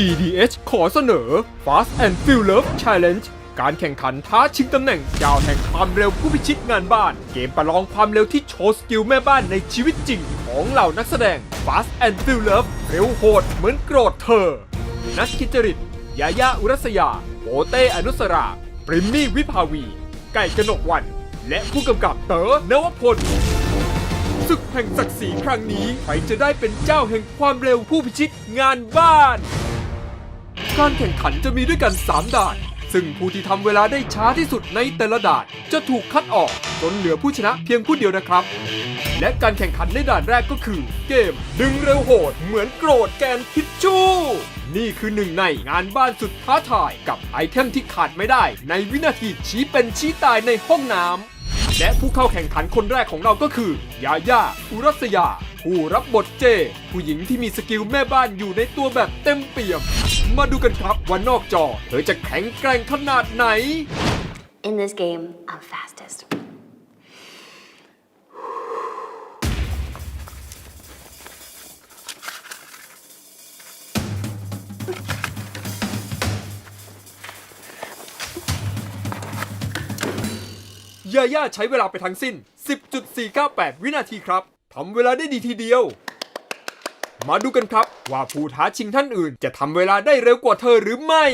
GDH ขอเสนอ Fast and Feel Love Challenge การแข่งขันท้าชิงตำแหน่งเจ้าแห่งความเร็วผู้พิชิตงานบ้าน เกมประลองความเร็วที่โชว์สกิลแม่บ้านในชีวิตจริงของเหล่านักแสดง Fast and Feel Love เร็วโหดเหมือนโกรธเธอ นัทกิจริตยายาอุรัสยาโปเต้อนุสราปริมมี่วิภาวี ไก่กนกวัน และผู้กำกับเต๋อนวพลศึกแห่งศักดิ์ศรีครั้งนี้ ใครจะได้เป็นเจ้าแห่งความเร็วผู้พิชิตงานบ้าน การแข่งขันจะมีด้วยกัน 3 ด่าน ซึ่งผู้ที่ทำเวลาได้ช้าที่สุดในแต่ละด่านจะถูกคัดออกจนเหลือผู้ชนะเพียงผู้เดียวนะครับ และการแข่งขันในด่านแรกก็คือ เกม ดึงเร็วโหด เหมือนโกรธแกนทิชชู่ นี่คือหนึ่งในงานบ้านสุดท้าทายกับไอเทมที่ขาดไม่ได้ ในวินาทีชี้เป็นชี้ตายในห้องน้ำ และผู้เข้าแข่งขันคนแรกของเราก็คือยาย่าอุรัสยา ผู้รับบทเจ ผู้หญิงที่มีสกิลแม่บ้านอยู่ในตัวแบบเต็มเปี่ยม มาดูกันครับว่านอกจอ เธอจะแข็งแกร่งขนาดไหน In this game, I'm fastest. ยาย่าใช้เวลาไปทั้งสิ้น 10.498 วินาทีครับทำเวลาได้ดีทีเดียว มาดูกันครับ ว่าผู้ท้าชิงท่านอื่น จะทำเวลาได้เร็วกว่าเธอหรือไม่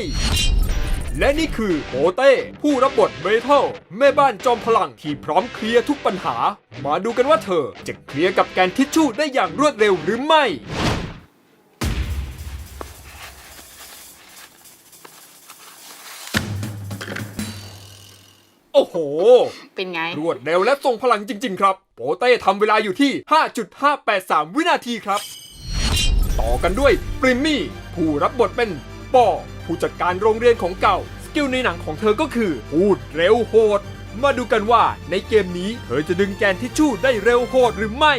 และนี่คือโปเต้ ผู้รับบทเบเทิลแม่บ้านจอมพลังที่พร้อมเคลียร์ทุกปัญหา มาดูกันว่าเธอจะเคลียร์กับแกนทิชชู่ได้อย่างรวดเร็วหรือไม่ โอ้โห เป็นไง รวดเร็วและทรงพลังจริง ๆ ครับ โปเต้ทำเวลาอยู่ที่ 5.583 วินาทีครับ ต่อกันด้วยปริมมี่ ผู้รับบทเป็นปอผู้จัดการโรงเรียนของเก่า สกิลในหนังของเธอก็คือ พูดเร็วโหด มาดูกันว่าในเกมนี้เธอจะดึงแกนทิชชู่ได้เร็วโหดหรือไม่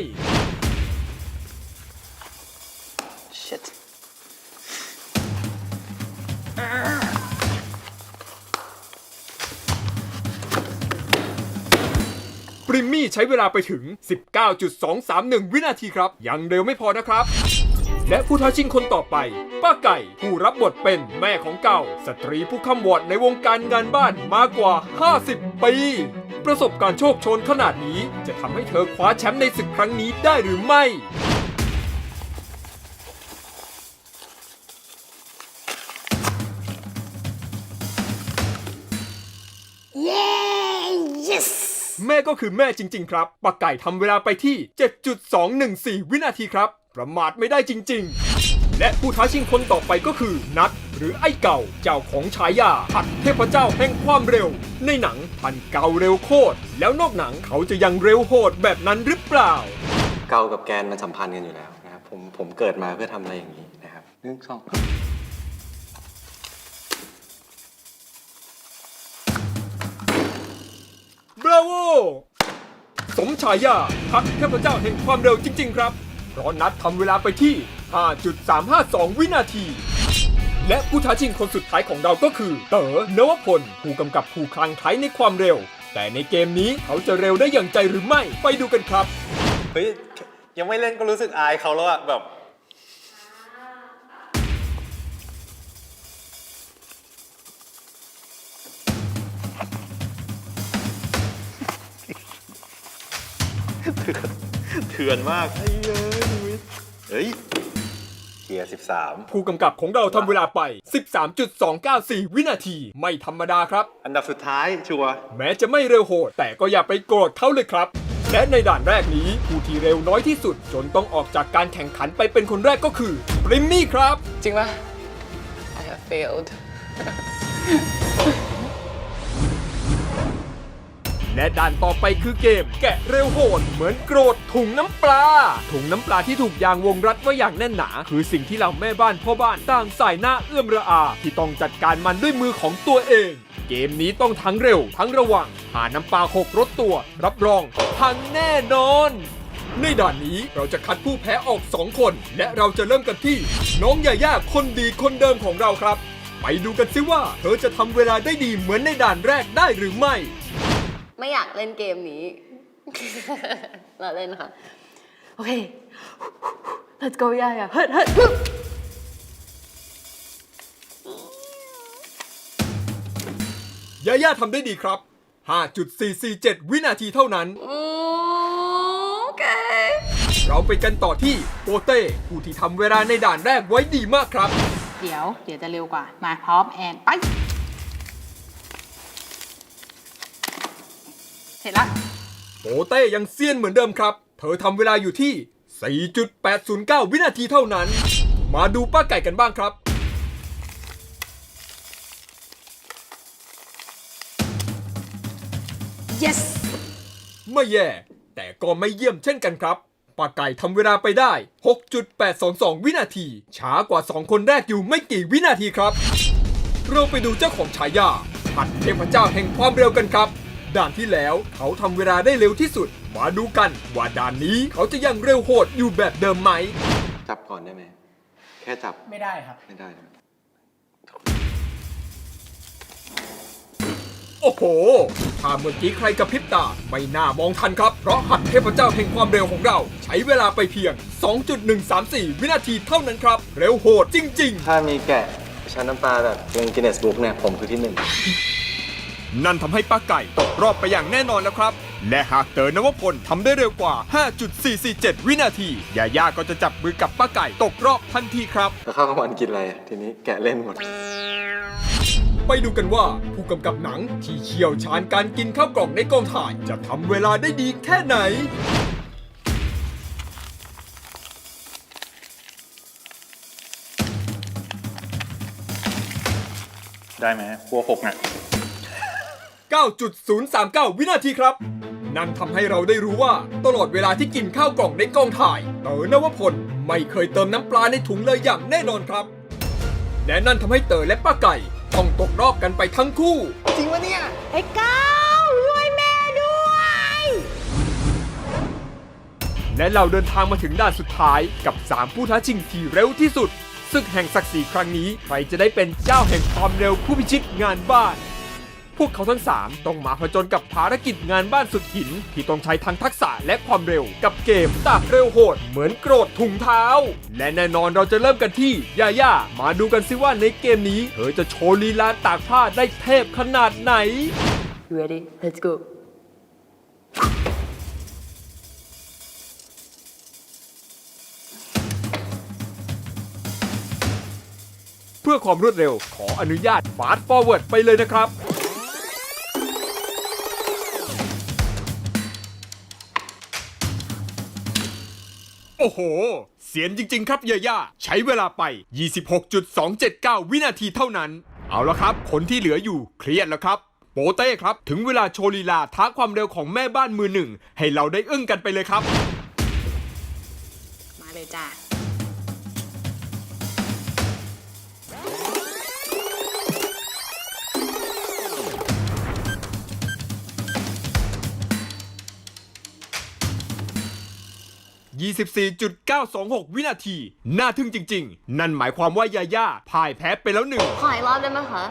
Shit. ปริมมี่ใช้เวลาไปถึง 19.231 วินาทีครับ ยังเร็วไม่พอนะครับ และผู้ท้าชิงคนต่อไป ป้าไก่ผู้รับบทเป็นแม่ของเก่า สตรีผู้คำวอดในวงการงานบ้านมากกว่า 50 ปี ประสบการณ์โชคชนขนาดนี้จะทำให้เธอคว้าแชมป์ในศึกครั้งนี้ได้หรือไม่ Yay! Yes! แม่ก็คือแม่จริง ๆ ครับป้าไก่ทำเวลาไปที่ 7.214 วินาทีครับ ประมาทไม่ได้จริง ๆ และผู้ท้าชิงคนต่อไปก็คือนัทหรือไอ้เก่าเจ้าของฉายาหัดเทพเจ้าแห่งความเร็ว ในหนังพันเก่าเร็วโคตร แล้วนอกหนังเขาจะยังเร็วโหดแบบนั้นหรือเปล่า เกากับแกนมันสัมพันธ์กันอยู่แล้วนะครับผมผมเกิดมาเพื่อทำอะไรอย่างนี้นะครับหนึ่งสอง โวสมฉายาพักเทพเจ้าแห่งความเร็วจริง ๆ ครับเพราะนัดทำเวลาไปที่ 5.352 วินาที และผู้ท้าชิงคนสุดท้ายของเราก็คือ เต๋อนวพล ผู้กำกับผู้คลังไคล้ในความเร็ว แต่ในเกมนี้เขาจะเร็วได้อย่างใจหรือไม่ ไปดูกันครับ เฮ้ยยังไม่เล่นก็รู้สึกอายเขาแล้วอะแบบ เถื่อนมากไอ้เอ้ยชีวิตเฮ้ยเกียร์สิบสามผู้กำกับของเราทำเวลาไป 13.294 วินาที ไม่ธรรมดาครับ อันดับสุดท้ายชัวร์แม้จะไม่เร็วโหด แต่ก็อย่าไปโกรธเขาเลยครับ และในด่านแรกนี้ ผู้ที่เร็วน้อยที่สุด จนต้องออกจากการแข่งขันไปเป็นคนแรกก็คือปริมมี่ครับ จริงปะ I have failed และด่านต่อไปคือเกม แกะเร็วโหดเหมือนโกรธถุงน้ำปลา ถุงน้ำปลาที่ถูกยางวงรัดไว้อย่างแน่นหนา คือสิ่งที่เราแม่บ้านพ่อบ้านต่างสายหน้าเอื้อมระอา ที่ต้องจัดการมันด้วยมือของตัวเอง เกมนี้ต้องทั้งเร็ว ทั้งระวังหาน้ำปลาหกรถตัว รับรองพังแน่นอนในด่านนี้เราจะคัดผู้แพ้ออก 2 คน และเราจะเริ่มกันที่ น้องยาย่าคนดีคนเดิมของเราครับ ไปดูกันซิว่า เธอจะทำเวลาได้ดีเหมือนในด่านแรกได้หรือไม่ ไม่อยากเล่นเกมนี้ เราเล่นค่ะ โอเค let's go ยายาเฮ้ยเฮ้ยยาย่าทำได้ดีครับ 5.447 วินาทีเท่านั้นเเราไปกันต่อที่โปเต้ผู้ที่ทำเวลาในด่านแรกไว้ดีมากครับ เดี๋ยว เดี๋ยวจะเร็วกว่า มาพร้อมแอนไป ร็จละโปเต้ยังเซียนเหมือนเดิมครับ เธอทำเวลาอยู่ที่ 4.809 วินาทีเท่านั้น มาดูป้าไก่กันบ้างครับ yes ไม่แย่ แต่ก็ไม่เยี่ยมเช่นกันครับป้าไก่ทำเวลาไปได้ 6.822 วินาที ช้ากว่า 2 คนแรกอยู่ไม่กี่วินาทีครับ เราไปดูเจ้าของฉายาผัดเทพเจ้าแห่งความเร็วกันครับ ด่านที่แล้วเขาทำเวลาได้เร็วที่สุด มาดูกันว่าด่านนี้เขาจะยังเร็วโหดอยู่แบบเดิมไหม จับก่อนได้ไหม แค่จับไม่ได้ครับ ไม่ได้นะโอ้โหถ้าเมื่อกี้ใครกระพริบตา ไม่น่ามองทันครับ เพราะหัดเทพเจ้าแห่งความเร็วของเรา ใช้เวลาไปเพียง 2.134 วินาทีเท่านั้นครับ เร็วโหดจริงถ้ามีแกะชั้นน้ำปลาแบบลงกินเนสบุ๊กเนี่ย ผมคือที่หนึ่งๆ นั่นทำให้ป้าไก่ตกรอบไปอย่างแน่นอนแล้วครับ และหากเต๋อนวพลทำได้เร็วกว่า 5.447 วินาทียาย่าก็จะจับมือกับป้าไก่ตกรอบทันทีครับ แล้วข้าวกลางวันกินอะไรอะทีนี้แกะเล่นหมด ไปดูกันว่า ผู้กำกับหนังที่เชี่ยวชาญการกินข้าวกล่องในกองถ่าย จะทำเวลาได้ดีแค่ไหน ได้ไหมพวกหกอะ 9.039 วินาทีครับ นั่นทำให้เราได้รู้ว่า ตลอดเวลาที่กินข้าวกล่องในกองถ่าย เต๋อนวพลไม่เคยเติมน้ำปลาในถุงเลยอย่างแน่นอนครับ และนั่นทำให้เต๋อและป้าไก่ ต้องตกรอบกันไปทั้งคู่ จริงวะเนี่ย ไอ้ก้าวช่วยแม่ด้วย และเราเดินทางมาถึงด่านสุดท้ายกับ 3 ผู้ท้าชิงที่เร็วที่สุด ศึกแห่งศักดิ์ศรีครั้งนี้ใครจะได้เป็นเจ้าแห่งความเร็วผู้พิชิตงานบ้าน พวกเขาทั้ง 3 ต้องมาผจญกับภารกิจงานบ้านสุดหิน ที่ต้องใช้ทั้งทักษะและความเร็วกับเกมตากเร็วโหด เหมือนโกรธถุงเท้า และแน่นอนเราจะเริ่มกันที่ยาย่ามาดูกันซิว่าในเกมนี้เธอจะโชว์ลีลาตากผ้าได้เทพขนาดไหน ready let's go เพื่อความรวดเร็วขออนุญาตฟาสต์ฟอร์เวิร์ดไปเลยนะครับ โอ้โห เสียนจริง ๆ ครับเยาย่าใช้เวลาไป 26.279 วินาทีเท่านั้น เอาละครับ คนที่เหลืออยู่เครียดแล้วครับ โปเต้ครับ ถึงเวลาโชว์ลีลาท้าความเร็วของแม่บ้านมือหนึ่ง ให้เราได้อึ้งกันไปเลยครับ มาเลยจ้า 24.926 วินาที น่าทึ่งจริง ๆ นั่นหมายความว่ายาย่าพ่ายแพ้ไปแล้วหนึ่ง ขออีกรอบได้ไหมคะ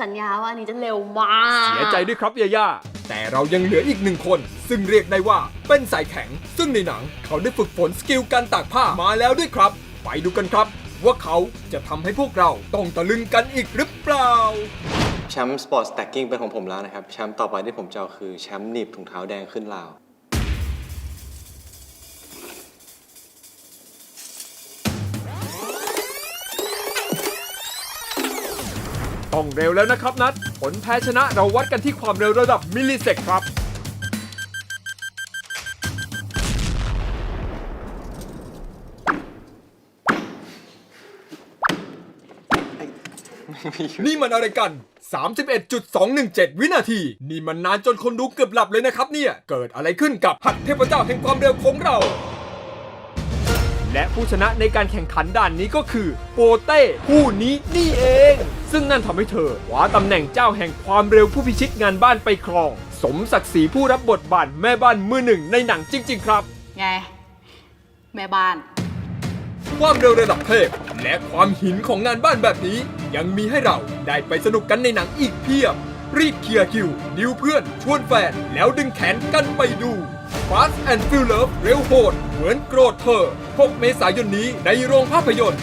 สัญญาว่าอันนี้จะเร็วมากเสียใจด้วยครับยาย่า แต่เรายังเหลืออีกหนึ่งคน ซึ่งเรียกได้ว่าเป็นสายแข็ง ซึ่งในหนังเขาได้ฝึกฝนสกิลการตากผ้ามาแล้วด้วยครับ ไปดูกันครับ ว่าเขาจะทำให้พวกเราต้องตะลึงกันอีกหรือเปล่า แชมป์สปอร์ตสแต็กกิ้งเป็นของผมแล้วนะครับ แชมป์ต่อไปที่ผมจะเอาคือแชมป์หนีบถุงเท้าแดงขึ้นราว ต้องเร็วแล้วนะครับนัดผลแพ้ชนะเราวัดกันที่ความเร็วระดับมิลลิเซกครับ นี่มันอะไรกัน 31.217 วินาที นี่มันนานจนคนดูเกือบหลับเลยนะครับเนี่ย เกิดอะไรขึ้นกับหัดเทพเจ้าแห่งความเร็วของเรา และผู้ชนะในการแข่งขันด่านนี้ก็คือโปเต้ผู้นี้นี่เอง ซึ่งนั่นทำให้เธอคว้าตำแหน่งเจ้าแห่งความเร็วผู้พิชิตงานบ้านไปครอง สมศักดิ์ศรีผู้รับบทบาทแม่บ้านมือหนึ่งในหนังจริง ๆ ครับ ไง แม่บ้าน ความเร็วระดับเทพและความหินของงานบ้านแบบนี้ยังมีให้เราได้ไปสนุกกันในหนังอีกเพียบ รีบเคลียร์คิวดิวเพื่อน ชวนแฟน แล้วดึงแขนกันไปดู Fast and Furious เร็วโหด เหมือนโกรธเธอ 6 เมษายนนี้ในโรงภาพยนตร์